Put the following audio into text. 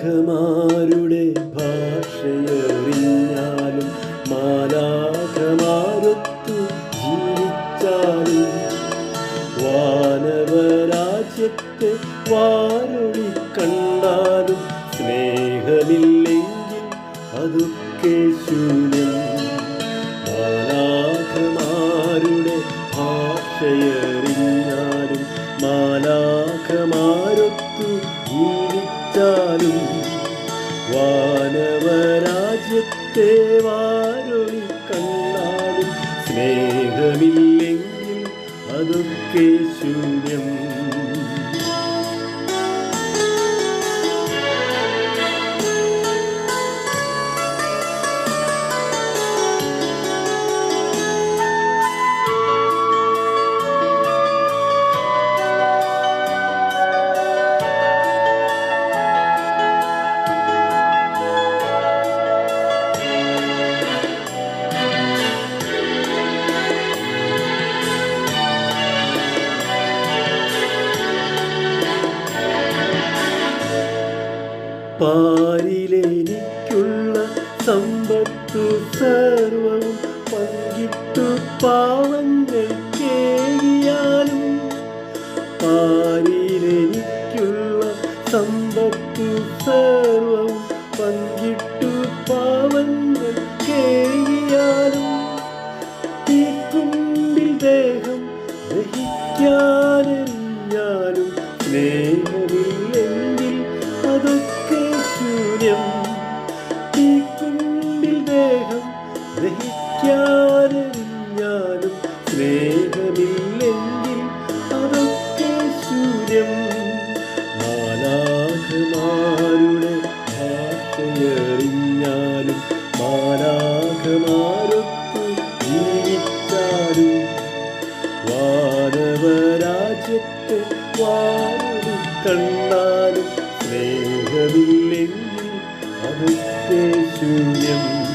മാലാഖമാരുടെ ഭാഷയറിഞ്ഞാലും മാലാഖമാരൊത്തു ജീവിച്ചാലും വാനവരാജ്യത്തെ വാരൊഴി കണ്ടാലും സ്നേഹമില്ലെങ്കിൽ അതൊക്കെ ശൂന്യം മാലാഖമാരുടെ ഭാഷയറിഞ്ഞാലും മാലാഖമാരൊത്തു ജീവിച്ചാലും വാനവരാജ്യത്തെ വാരൊളി കണ്ണാലും സ്നേഹമില്ലെങ്കിൽ അതൊക്കെ ശൂന്യം. പാരിലെനിക്കുള്ള സമ്പത്തു സർവം പങ്കിട്ടു പാവങ്ങൾ കേകിയാലും പാരിലെനിക്കുള്ള സമ്പത്തു സർവം പങ്കിട്ടു പാവങ്ങൾ ഈ കുമ്പിൽ ദേഹം ദഹിക്കാനെറിഞ്ഞാലും സ്നേഹമില്ലെങ്കിൽ ശൂന്യം തീക്കുണ്ടിൽ ദേഹം ദഹിക്കാനെറിഞ്ഞാലും സ്നേഹമില്ലെങ്കിൽ അതൊക്കെ ശൂന്യം മാലാഖമാരുടെ ഭാഷയറിഞ്ഞാലും മാലാഖമാരൊത്തു ജീവിച്ചാലും വാനവരാജ്യത്തെ വാരി കണ്ടാലും സ്നേഹമില്ലെങ്കിൽ ശൂന്യം